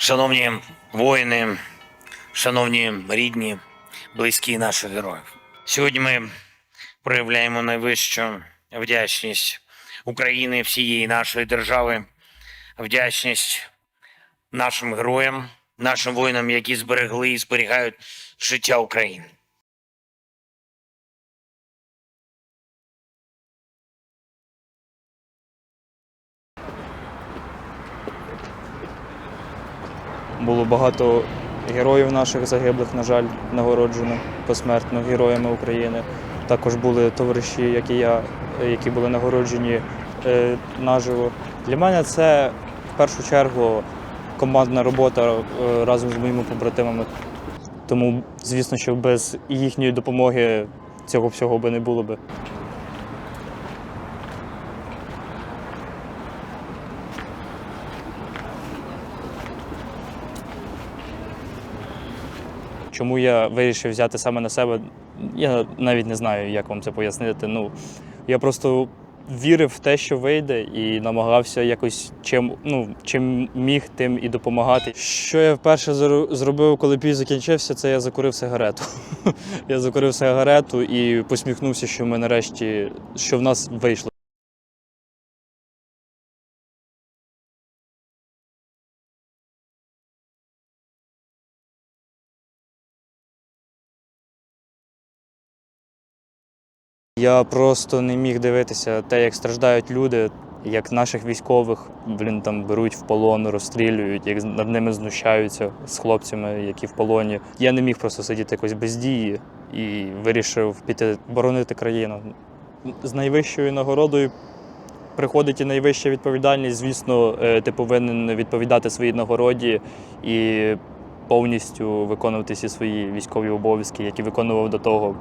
Шановні воїни, шановні рідні, близькі наших героїв. Сьогодні ми проявляємо найвищу вдячність України, всієї нашої держави, вдячність нашим героям, нашим воїнам, які зберегли і зберігають життя України. Було багато героїв наших загиблих, на жаль, нагороджено посмертно героями України. Також були товариші, як і я, які були нагороджені е, наживо. Для мене це в першу чергу командна робота е, разом з моїми побратимами. Тому, звісно, що без їхньої допомоги цього всього би не було би. Чому я вирішив взяти саме на себе, я навіть не знаю, як вам це пояснити. Ну, я просто вірив в те, що вийде, і намагався якось чим, ну, чим міг, тим і допомагати. Що я вперше зробив, коли бій закінчився, це я закурив сигарету. я закурив сигарету і посміхнувся, що ми нарешті, що в нас вийшло. Я просто не міг дивитися те, як страждають люди, як наших військових блін, там беруть в полон, розстрілюють, як над ними знущаються з хлопцями, які в полоні. Я не міг просто сидіти якось без дії і вирішив піти боронити країну. З найвищою нагородою приходить і найвища відповідальність. Звісно, е, ти повинен відповідати своїй нагороді і повністю виконувати всі свої військові обов'язки, які виконував до того.